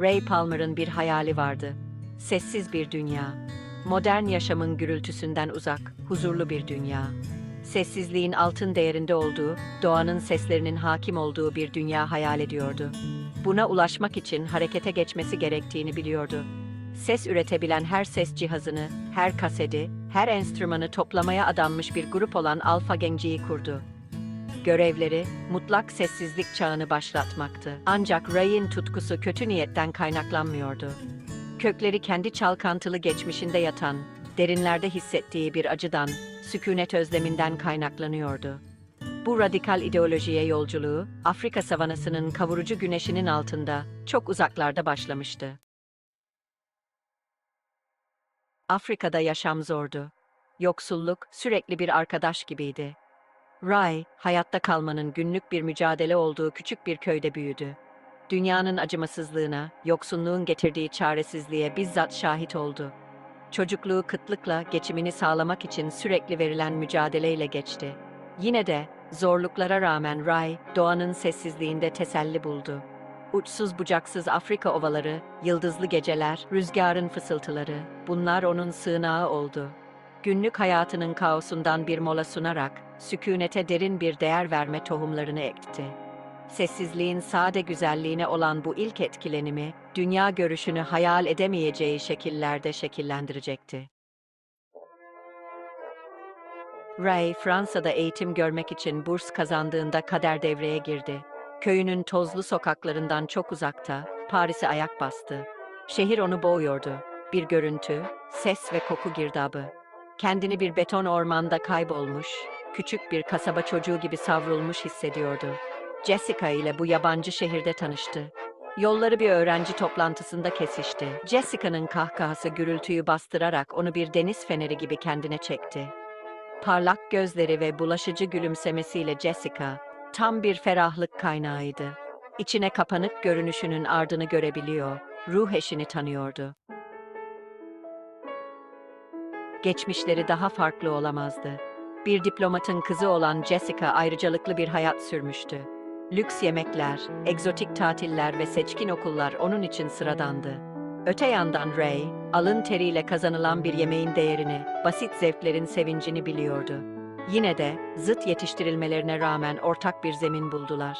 Ray Palmer'ın bir hayali vardı. Sessiz bir dünya. Modern yaşamın gürültüsünden uzak, huzurlu bir dünya. Sessizliğin altın değerinde olduğu, doğanın seslerinin hakim olduğu bir dünya hayal ediyordu. Buna ulaşmak için harekete geçmesi gerektiğini biliyordu. Ses üretebilen her ses cihazını, her kaseti, her enstrümanı toplamaya adanmış bir grup olan Alfa Genci'yi kurdu. Görevleri, mutlak sessizlik çağını başlatmaktı. Ancak Ray'in tutkusu kötü niyetten kaynaklanmıyordu. Kökleri kendi çalkantılı geçmişinde yatan, derinlerde hissettiği bir acıdan, sükunet özleminden kaynaklanıyordu. Bu radikal ideolojiye yolculuğu, Afrika savanasının kavurucu güneşinin altında, çok uzaklarda başlamıştı. Afrika'da yaşam zordu. Yoksulluk sürekli bir arkadaş gibiydi. Ray, hayatta kalmanın günlük bir mücadele olduğu küçük bir köyde büyüdü. Dünyanın acımasızlığına, yoksunluğun getirdiği çaresizliğe bizzat şahit oldu. Çocukluğu kıtlıkla geçimini sağlamak için sürekli verilen mücadeleyle geçti. Yine de zorluklara rağmen Ray, doğanın sessizliğinde teselli buldu. Uçsuz bucaksız Afrika ovaları, yıldızlı geceler, rüzgarın fısıltıları, bunlar onun sığınağı oldu. Günlük hayatının kaosundan bir mola sunarak, sükunete derin bir değer verme tohumlarını ekti. Sessizliğin sade güzelliğine olan bu ilk etkilenimi, dünya görüşünü hayal edemeyeceği şekillerde şekillendirecekti. Ray, Fransa'da eğitim görmek için burs kazandığında kader devreye girdi. Köyünün tozlu sokaklarından çok uzakta, Paris'e ayak bastı. Şehir onu boğuyordu. Bir görüntü, ses ve koku girdabı. Kendini bir beton ormanda kaybolmuş, küçük bir kasaba çocuğu gibi savrulmuş hissediyordu. Jessica ile bu yabancı şehirde tanıştı. Yolları bir öğrenci toplantısında kesişti. Jessica'nın kahkahası gürültüyü bastırarak onu bir deniz feneri gibi kendine çekti. Parlak gözleri ve bulaşıcı gülümsemesiyle Jessica, tam bir ferahlık kaynağıydı. İçine kapanık görünüşünün ardını görebiliyor, ruh eşini tanıyordu. Geçmişleri daha farklı olamazdı. Bir diplomatın kızı olan Jessica ayrıcalıklı bir hayat sürmüştü. Lüks yemekler, egzotik tatiller ve seçkin okullar onun için sıradandı. Öte yandan Ray, alın teriyle kazanılan bir yemeğin değerini, basit zevklerin sevincini biliyordu. Yine de zıt yetiştirilmelerine rağmen ortak bir zemin buldular.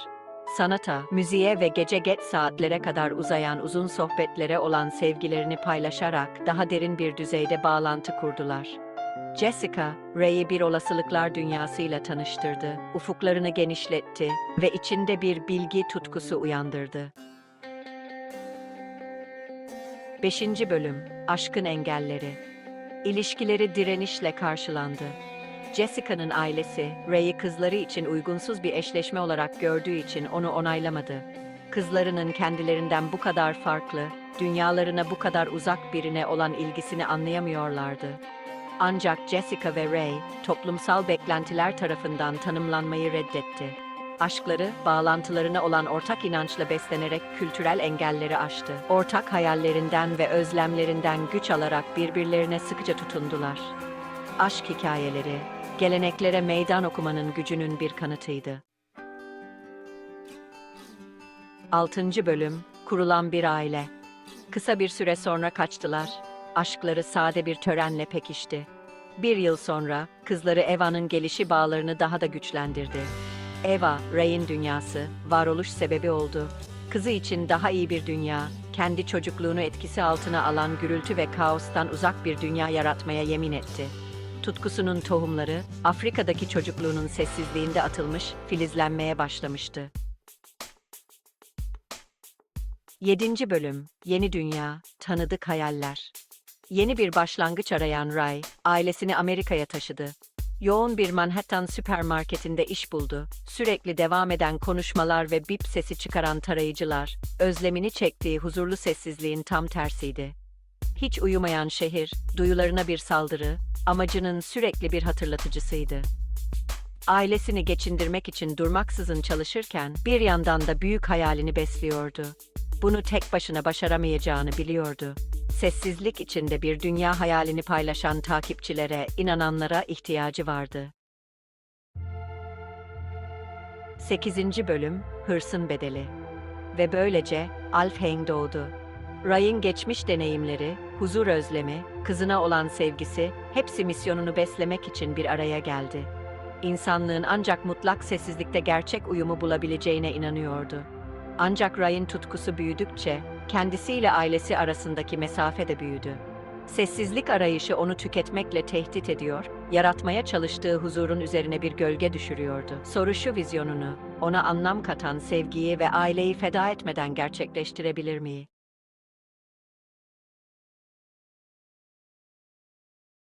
Sanata, müziğe ve gece geç saatlere kadar uzayan uzun sohbetlere olan sevgilerini paylaşarak daha derin bir düzeyde bağlantı kurdular. Jessica, Ray'i bir olasılıklar dünyasıyla tanıştırdı, ufuklarını genişletti ve içinde bir bilgi tutkusu uyandırdı. 5. Bölüm Aşkın Engelleri İlişkileri direnişle karşılandı. Jessica'nın ailesi, Ray'i kızları için uygunsuz bir eşleşme olarak gördüğü için onu onaylamadı. Kızlarının kendilerinden bu kadar farklı, dünyalarına bu kadar uzak birine olan ilgisini anlayamıyorlardı. Ancak Jessica ve Ray, toplumsal beklentiler tarafından tanımlanmayı reddetti. Aşkları, bağlantılarına olan ortak inançla beslenerek kültürel engelleri aştı. Ortak hayallerinden ve özlemlerinden güç alarak birbirlerine sıkıca tutundular. Aşk hikayeleri, geleneklere meydan okumanın gücünün bir kanıtıydı. 6. Bölüm Kurulan bir aile Kısa bir süre sonra kaçtılar. Aşkları sade bir törenle pekişti. Bir yıl sonra kızları Eva'nın gelişi bağlarını daha da güçlendirdi. Eva, Ray'in dünyası, varoluş sebebi oldu. Kızı için daha iyi bir dünya, kendi çocukluğunu etkisi altına alan gürültü ve kaostan uzak bir dünya yaratmaya yemin etti. Tutkusunun tohumları, Afrika'daki çocukluğunun sessizliğinde atılmış, filizlenmeye başlamıştı. 7. Bölüm Yeni Dünya, Tanıdık Hayaller Yeni bir başlangıç arayan Ray, ailesini Amerika'ya taşıdı. Yoğun bir Manhattan süpermarketinde iş buldu. Sürekli devam eden konuşmalar ve bip sesi çıkaran tarayıcılar, özlemini çektiği huzurlu sessizliğin tam tersiydi. Hiç uyumayan şehir, duyularına bir saldırı, amacının sürekli bir hatırlatıcısıydı. Ailesini geçindirmek için durmaksızın çalışırken bir yandan da büyük hayalini besliyordu. Bunu tek başına başaramayacağını biliyordu. Sessizlik içinde bir dünya hayalini paylaşan takipçilere, inananlara ihtiyacı vardı. 8. Bölüm Hırsın Bedeli Ve böylece Alfheim doğdu. Ray'ın geçmiş deneyimleri, huzur özlemi, kızına olan sevgisi, hepsi misyonunu beslemek için bir araya geldi. İnsanlığın ancak mutlak sessizlikte gerçek uyumu bulabileceğine inanıyordu. Ancak Ray'ın tutkusu büyüdükçe, kendisiyle ailesi arasındaki mesafe de büyüdü. Sessizlik arayışı onu tüketmekle tehdit ediyor, yaratmaya çalıştığı huzurun üzerine bir gölge düşürüyordu. Soru şu vizyonunu, ona anlam katan sevgiyi ve aileyi feda etmeden gerçekleştirebilir mi?